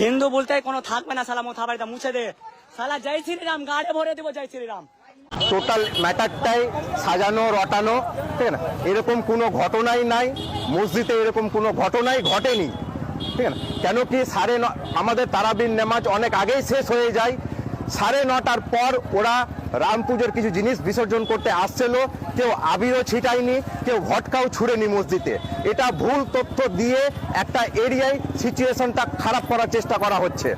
হিন্দু বলতে কোনো থাকবে না, সালা মোথা বাড়িতে মুছে দে। সালা জয় শ্রীরাম, গাড়ে ভরে দেবো জয় শ্রীরাম। টোটাল ম্যাটারটাই সাজানো, রটানো, ঠিক না এরকম কোনো ঘটনাই নাই, মসজিদে এরকম কোনো ঘটনাই ঘটেনি, ঠিক না কেন কি সাড়ে ন আমাদের তারাবিন নামাজ অনেক আগেই শেষ হয়ে যায়। সাড়ে নটার পর ওরা রাম পুজোর কিছু জিনিস বিসর্জন করতে আসছিল কেউ আবিরও ছিটায়নি, কেউ ঘটকাও ছুড়েনি মসজিদে। এটা ভুল তথ্য দিয়ে একটা এরিয়ায় সিচুয়েশনটা খারাপ করার চেষ্টা করা হচ্ছে।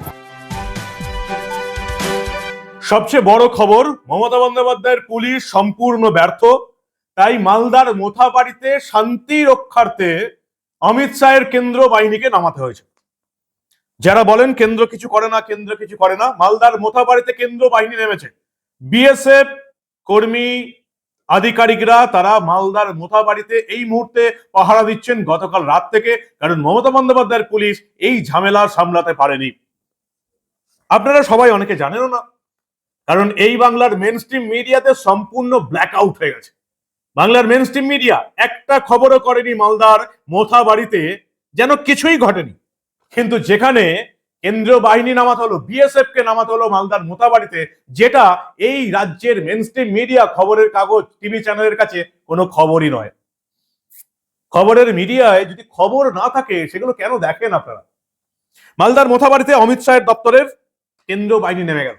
সবচেয়ে বড় খবর, মমতা বন্দ্যোপাধ্যায়ের পুলিশ সম্পূর্ণ ব্যর্থ। তাই মালদার মোথাবাড়িতে শান্তি রক্ষার্থে অমিত শাহের কেন্দ্র বাহিনীকে নামাতে হয়েছে। যারা বলেন, কেন্দ্র কিছু করে না, কেন্দ্র কিছু করে না, মালদার মোথাবাড়িতে কেন্দ্র বাহিনী নেমেছে। বিএসএফ কর্মী আধিকারিকরা তারা মালদার মোথাবাড়িতে এই মুহূর্তে পাহারা দিচ্ছেন গতকাল রাত থেকে, কারণ মমতা বন্দ্যোপাধ্যায়ের পুলিশ এই ঝামেলা সামলাতে পারেনি। আপনারা সবাই অনেকে জানেনও না, কারণ এই বাংলার মেন স্ট্রিম মিডিয়াতে সম্পূর্ণ ব্ল্যাক আউট হয়ে গেছে। বাংলার মেন স্ট্রিম মিডিয়া একটা খবরও করেনি মালদার মোথা বাড়িতে যেন কিছুই ঘটেনি। কিন্তু যেখানে কেন্দ্রীয় বাহিনী নামাতে হলো বিএসএফ কে নামাতে হলো মালদার মোথা বাড়িতে যেটা এই রাজ্যের মেন স্ট্রিম মিডিয়া খবরের কাগজ টিভি চ্যানেলের কাছে কোনো খবরই নয়। খবরের মিডিয়ায় যদি খবর না থাকে, সেগুলো কেন দেখেন আপনারা? মালদার মোথাবাড়িতে অমিত শাহের দপ্তরের কেন্দ্রীয় বাহিনী নেমে গেল।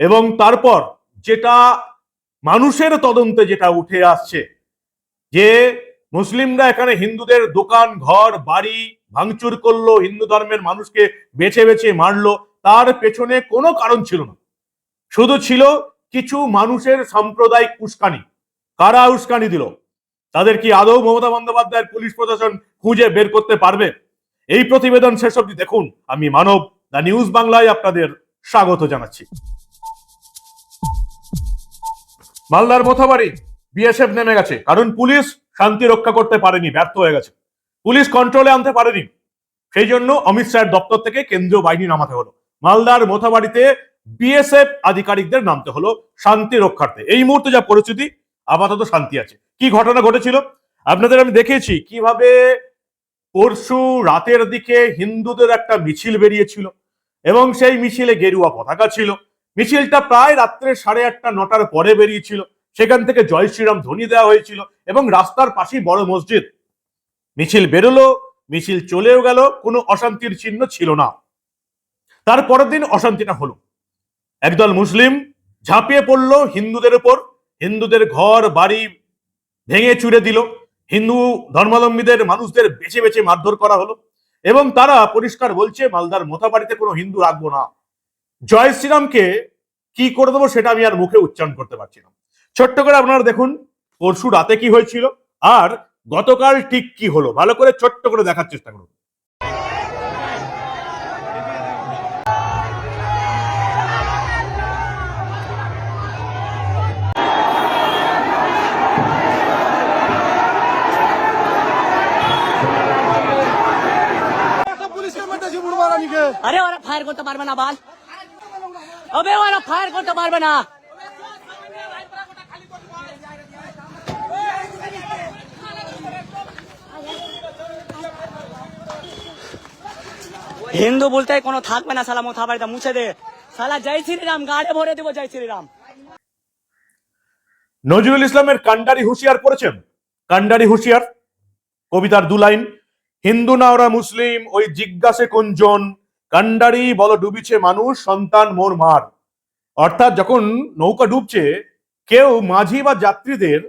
এবং তারপর যেটা মানুষের তদন্তে যেটা উঠে আসছে, যে মুসলিমরা এখানে হিন্দুদের দোকান, ঘর, বাড়ি ভাঙচুর করল, হিন্দু ধর্মের মানুষকে বেছে বেছে মারলো, তার পেছনে কোনো কারণ ছিল না। শুধু ছিল কিছু মানুষের সাম্প্রদায়িক উস্কানি। কারা উস্কানি দিল? তাদের কি আদৌ মমতা বন্দ্যোপাধ্যায়ের পুলিশ প্রশাসন খুঁজে বের করতে পারবে? এই প্রতিবেদন শেষ অবধি দেখুন। আমি মানব, দ্য নিউজ বাংলায় আপনাদের স্বাগত জানাচ্ছি। মালদার মোথাবাড়ি বিএসএফ নেমে গেছে, কারণ পুলিশ শান্তি রক্ষা করতে পারেনি, ব্যর্থ হয়ে গেছে। পুলিশ কন্ট্রোলে আনতে পারেনি। সেই জন্য অমিত শাহের দপ্তর থেকে কেন্দ্রীয় বাহিনী নামাতে হলো। মালদার মোথাবাড়িতে বিএসএফ আধিকারিকদের নামতে হলো শান্তি রক্ষার্থে। এই মুহূর্তে যা পরিস্থিতি, আপাতত শান্তি আছে। কি ঘটনা ঘটেছিল? আপনাদের আমি দেখেছি কীভাবে পরশু রাতের দিকে হিন্দুদের একটা মিছিল বেরিয়েছিল এবং সেই মিছিলে গেরুয়া পতাকা ছিল। মিছিলটা প্রায় রাত্রে সাড়ে আটটা, নটার পরে বেরিয়েছিল। সেখান থেকে জয় শ্রীরাম ধ্বনি দেওয়া হয়েছিল এবং রাস্তার পাশেই বড় মসজিদ। মিছিল বেরোলো, মিছিল চলেও গেল, কোনো অশান্তির চিহ্ন ছিল না। তার পরের দিন অশান্তিটা হলো। একদল মুসলিম ঝাঁপিয়ে পড়ল হিন্দুদের উপর হিন্দুদের ঘর, বাড়ি ভেঙে চুরে দিল। হিন্দু ধর্মাবলম্বীদের মানুষদের বেছে বেছে মারধর করা হলো এবং তারা পরিষ্কার বলছে, মালদার মোথাবাড়িতে কোনো হিন্দু রাখব না। জয় শ্রীরামকে কি করে দেবো সেটা আমি আর মুখে উচ্চারণ করতে পারছি না। ছোট্ট করে আপনারা দেখুন, পরশু রাতে কি হয়েছিল? আর গতকাল ঠিক কি হলো? ভালো করে ছোট্ট করে দেখার চেষ্টা করুন। আরে ওরা ফায়ার করতে পারবে না, বাল। ওরা ফায়ার করতে পারবে না। হিন্দু বলতে কোনো থাকবে না, সালা মোথা বাড়িতে মুছে দে। সালা জয় শ্রীরাম, গাড়ে ভরে দেবো জয় শ্রীরাম। নজরুল ইসলামের কান্ডারি হুঁশিয়ার পড়েছেন? কান্ডারি হুঁশিয়ার, কবিতার দু লাইন, হিন্দু না ওরা মুসলিম, ওই জিজ্ঞাসে কোনজন কান্ডারি বল ডুবিছে মানুষ, সন্তান মোর মার। অর্থাৎ যখন নৌকা ডুবছে, কেউ মাঝি বা যাত্রীদের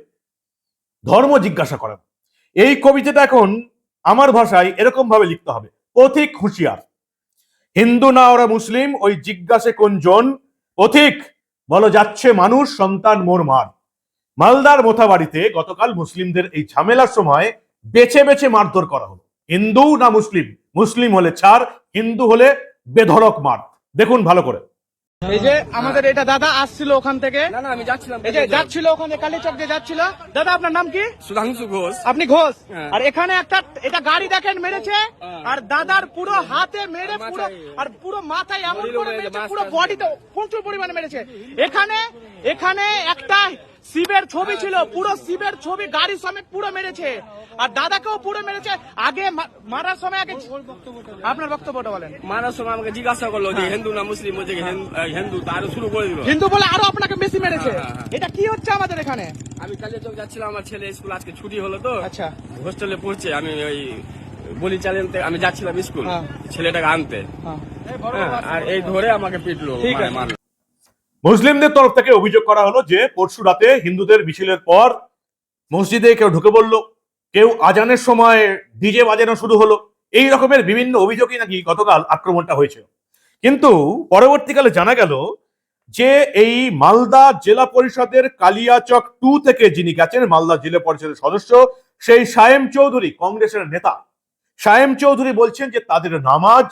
ধর্ম জিজ্ঞাসা করেন। এই কবিতাটা এখন আমার ভাষায় এরকম ভাবে লিখতে হবে, পথিক হুঁশিয়ার। হিন্দু না, ওরা মুসলিম, ওই জিজ্ঞাসে কোনজন? পথিক। বলো, যাচ্ছে মানুষ, সন্তান মোর মার। মালদার মোথাবাড়িতে গতকাল মুসলিমদের এই ঝামেলার সময় বেছে বেছে মারধর করা হলো। হিন্দু না মুসলিম? মুসলিম হলে ছাড়, হিন্দু হলে বেধরক মার। দেখুন ভালো করে। এই যে আমাদের এটা দাদা আসছিল ওখান থেকে। না না আমি যাচ্ছিলাম এই যে যাচ্ছিল ওখানে কালীচক দিয়ে যাচ্ছিল। দাদা আপনার নাম কি? সুধাংশু ঘোষ। আপনি ঘোষ। হ্যাঁ। আর এখানে একটা এটা গাড়ি দেখেন মেরেছে আর দাদার পুরো হাতে মেরে পুরো আর পুরো মাথায় এমন করে মেরেছে পুরো। বডিতে প্রচুর পরিমাণে মেরেছে। এখানে এখানে একটা শিবের ছবি ছিল পুরো শিবের ছবি গাড়ি সমেত পুরো মেরেছে। আর দাদাকেও পুরো মেরেছে। আগে মারার সময় আগে আপনার বক্তব্যটা বলেন। মারার সময় আমাকে জিজ্ঞাসা করল যে হিন্দু না মুসলিম? বলছে হিন্দু- তারও শুরু করে দিল। হিন্দু বলে আরও আপনাকে বেশি মেরেছে। হ্যাঁ, হ্যাঁ, হ্যাঁ। এটা কি হচ্ছে আমাদের এখানে? আমি কালিয়া চোখ যাচ্ছিলাম আমার ছেলে স্কুল আজকে ছুটি হলো তো। আচ্ছা। হোস্টেলে পড়ছে আমি ওই বলি চ্যালেঞ্জ আমি যাচ্ছিলাম স্কুল। ছেলেটাকে আনতে। আর এই ধরে আমাকে পিটলো ঠিক মানে আছে। মুসলিমদের তরফ থেকে অভিযোগ করা হলো যে পরশু রাতে হিন্দুদের মিছিলের পর মসজিদে কেউ ঢুকে পড়ল, কেউ আজানের সময় ডিজে বাজানো শুরু হলো। এই রকমের বিভিন্ন অভিযোগই নাকি গতকাল আক্রমণটা হয়েছিল কিন্তু পরবর্তীকালে জানা গেল যে এই মালদা জেলা পরিষদের কালিয়াচক টু থেকে যিনি গেছেন, মালদা জেলা পরিষদের সদস্য, সেই সায়েম চৌধুরী, কংগ্রেসের নেতা। সায়েম চৌধুরী বলছেন যে তাদের নামাজ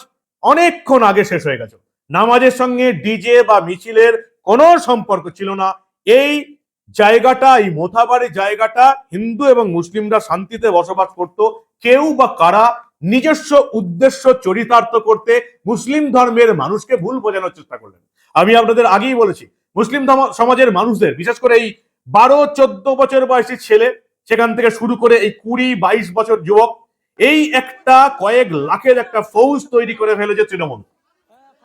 অনেকক্ষণ আগে শেষ হয়ে গেছে। নামাজের সঙ্গে ডিজে বা মিছিলের কোনো সম্পর্ক ছিল না। এই জায়গাটা, এই মোথাবাড়ি জায়গাটা হিন্দু এবং মুসলিমরা শান্তিতে বসবাস করত। কেউ বা কারা নিজস্ব উদ্দেশ্য চরিতার্থ করতে মুসলিম ধর্মের মানুষকে ভুল বোঝানোর চেষ্টা করলেন। আমি আপনাদের আগেই বলেছি, মুসলিম সমাজের মানুষদের, বিশেষ করে এই বারো, চোদ্দ বছর বয়সী ছেলে, সেখান থেকে শুরু করে এই কুড়ি, বাইশ বছর যুবক, এই একটা কয়েক লাখের একটা ফৌজ তৈরি করে ফেলেছে তৃণমূল।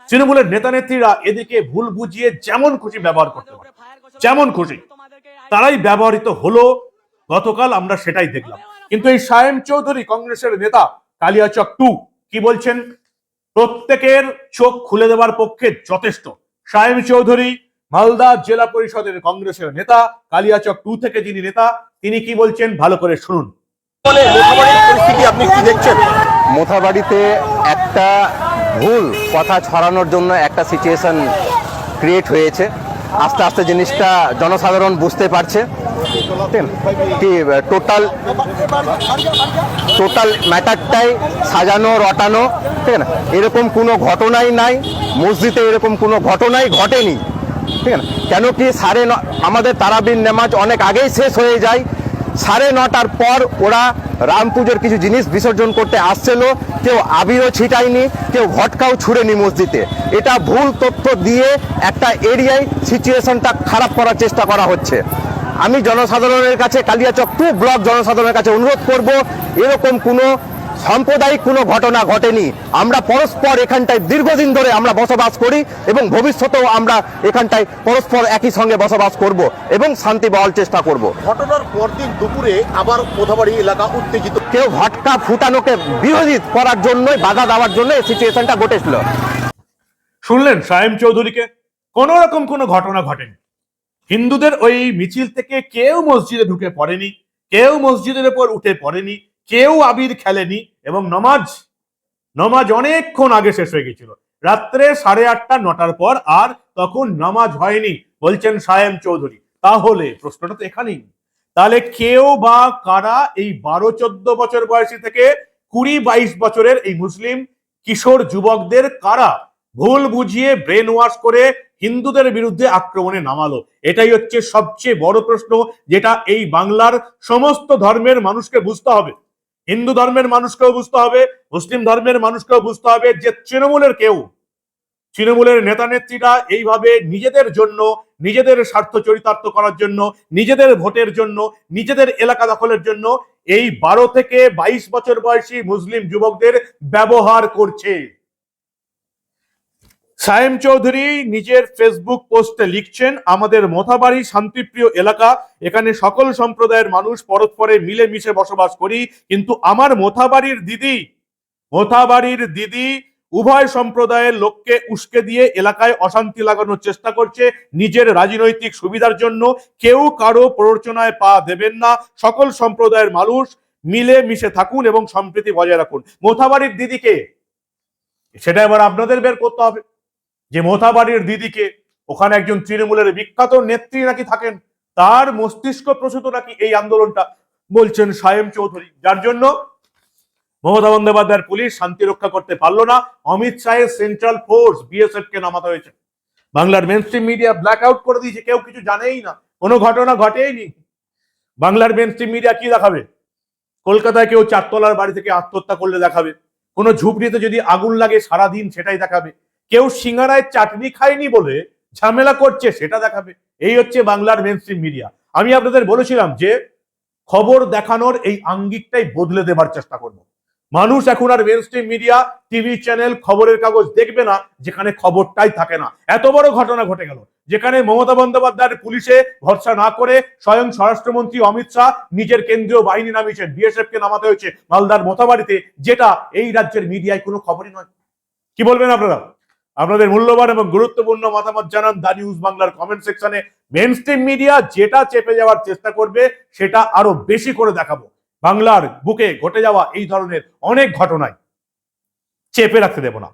তৃণমূলের নেতা নেত্রীরা এদিকে ভুল বুঝিয়ে যেমন খুশি ব্যবহার করতে পারে যেমন খুশি তারাই ব্যবহৃত হলো গতকাল আমরা সেটাই দেখলাম। কিন্তু এই সায়েম চৌধুরী কংগ্রেসের নেতা কালিয়াচক টু কি বলছেন? প্রত্যেকের চোখ খুলে দেওয়ার পক্ষে যথেষ্ট। সায়েম চৌধুরী মালদা জেলা পরিষদের কংগ্রেসের নেতা কালিয়াচক টু থেকে যিনি নেতা তিনি কি বলছেন? ভালো করে শুনুন। মোথাবাড়িতে একটা ভুল কথা ছড়ানোর জন্য একটা সিচুয়েশন ক্রিয়েট হয়েছে। আস্তে আস্তে জিনিসটা জনসাধারণ বুঝতে পারছে। কি টোটাল টোটাল ম্যাটারটাই সাজানো, রটানো, ঠিক না? এরকম কোনো ঘটনাই নাই। মসজিদে এরকম কোনো ঘটনাই ঘটেনি। ঠিক না? কেন কি সাড়ে আমাদের তারাবির নামাজ অনেক আগেই শেষ হয়ে যায়। সাড়ে নটার পর ওরা রাম পুজোর কিছু জিনিস বিসর্জন করতে আসছিল কেউ আবিরও ছিটায়নি, কেউ ভটকাও ছুড়েনি মসজিদে। এটা ভুল তথ্য দিয়ে একটা এরিয়ায় সিচুয়েশনটা খারাপ করার চেষ্টা করা হচ্ছে। আমি জনসাধারণের কাছে, কালিয়াচক টু ব্লক জনসাধারণের কাছে অনুরোধ করব, এরকম কোনো সাম্প্রদায়িক কোনো ঘটনা ঘটেনি। আমরা পরস্পর এখানটায় দীর্ঘদিন ধরে আমরা বসবাস করি এবং ভবিষ্যতেও আমরা এখানটায় পরস্পর একই সঙ্গে বসবাস করব এবং শান্তি বহাল চেষ্টা করব। ঘটনার পরদিন দুপুরে আবার কোথাবাড়ি এলাকা উত্তেজিত। কেউ ভটকা ফুটানোকে বিরোধী করার জন্যই বাধা দেওয়ার জন্য এই সিচুয়েশনটা ঘটেছিল। শুনলেন সায়েম চৌধুরীকে? কোন রকম কোনো ঘটনা ঘটেনি। হিন্দুদের ওই মিছিল থেকে কেউ মসজিদে ঢুকে পড়েনি কেউ মসজিদের উপর উঠে পড়েনি কেউ আবির খেলেনি এবং নমাজ নমাজ অনেকক্ষণ আগে শেষ হয়ে গেছিল। রাত্রে সাড়ে আটটা, নটার পর আর তখন নামাজ হয়নি, বলছেন সায়েম চৌধুরী। তাহলে প্রশ্নটা তো এখানেই। তাহলে কেউ বা কারা এই বারো, চোদ্দ বছর বয়সী থেকে কুড়ি, বাইশ বছরের এই মুসলিম কিশোর যুবকদের কারা ভুল বুঝিয়ে ব্রেন ওয়াশ করে হিন্দুদের বিরুদ্ধে আক্রমণে নামালো? এটাই হচ্ছে সবচেয়ে বড় প্রশ্ন, যেটা এই বাংলার সমস্ত ধর্মের মানুষকে বুঝতে হবে। হিন্দু ধর্মের মানুষকেও বুঝতে হবে, মুসলিম ধর্মের মানুষকেও বুঝতে হবে যে তৃণমূলের কেউ, তৃণমূলের নেতা নেত্রীরা এইভাবে নিজেদের জন্য, নিজেদের স্বার্থ চরিতার্থ করার জন্য, নিজেদের ভোটের জন্য, নিজেদের এলাকা দখলের জন্য এই বারো থেকে বাইশ বছর বয়সী মুসলিম যুবকদের ব্যবহার করছে। সায়েম চৌধুরী নিজের ফেসবুক পোস্টে লিখছেন, আমাদের মোথাবাড়ি শান্তিপ্রিয় এলাকা, এখানে সকল সম্প্রদায়ের মানুষ পরস্পরে মিলেমিশে বসবাস করি, কিন্তু আমার মোথাবাড়ির দিদি মোথাবাড়ির দিদি উভয় সম্প্রদায়ের লোককে উস্কে দিয়ে এলাকায় অশান্তি লাগানোর চেষ্টা করছে, নিজের রাজনৈতিক সুবিধার জন্য কেউ কারও প্ররোচনায় পা দেবেন না, সকল সম্প্রদায়ের মানুষ মিলে মিশে থাকুন এবং সম্প্রীতি বজায় রাখুন। মোথাবাড়ির দিদিকে, সেটা এবার আপনাদের বের করতে হবে। যে মোথাবাড়ির দিদিকে ওখানে একজন তৃণমূলের বিখ্যাত নেত্রী নাকি থাকেন, তার মস্তিষ্ক প্রসূত নাকি এই আন্দোলনটা বলছেন সায়েম চৌধুরী। যার জন্য মমতা বন্দ্যোপাধ্যায়ের পুলিশ শান্তি রক্ষা করতে পারল না। অমিত শাহের সেন্ট্রাল ফোর্স বিএসএফ কে নামাতে হয়েছে। বাংলার মেনস্ট্রিম মিডিয়া ব্ল্যাক আউট করে দিয়েছে। কেউ কিছু জানেই না। কোনো ঘটনা ঘটেইনি। বাংলার মেনস্ট্রিম মিডিয়া কি দেখাবে? কলকাতায় কেউ চারতলার বাড়ি থেকে আত্মহত্যা করলে দেখাবে। কোনো ঝুপড়িতে যদি আগুন লাগে, সারাদিন সেটাই দেখাবে। কেউ সিঙ্গারায় চাটনি খায়নি বলে ঝামেলা করছে, সেটা দেখাবে। এই হচ্ছে বাংলার মেনস্ট্রিম মিডিয়া আমি আপনাদের বলেছিলাম যে, খবর দেখানোর এই আঙ্গিকটাই বদলে দেবার চেষ্টা করব। মানুষ এখন আর মেন মিডিয়া টিভি চ্যানেল খবরের কাগজ দেখবে না, যেখানে খবরটাই থাকে না। এত বড় ঘটনা ঘটে গেল, যেখানে মমতা বন্দ্যোপাধ্যায়ের পুলিশে ভরসা না করে স্বয়ং স্বরাষ্ট্রমন্ত্রী অমিত শাহ নিজের কেন্দ্রীয় বাহিনী নামিয়েছেন বিএসএফ কে নামাতে হয়েছে মালদার মোথাবাড়িতে যেটা এই রাজ্যের মিডিয়ায় কোনো খবরই নয়। কি বলবেন আপনারা? আপনাদের মূল্যবান এবং গুরুত্বপূর্ণ মতামত জানান দা নিউজ বাংলার কমেন্ট সেকশনে। মেন স্ট্রিম মিডিয়া যেটা চেপে যাওয়ার চেষ্টা করবে, সেটা আরও বেশি করে দেখাবো। বাংলার বুকে ঘটে যাওয়া এই ধরনের অনেক ঘটনায় চেপে রাখতে দেব না।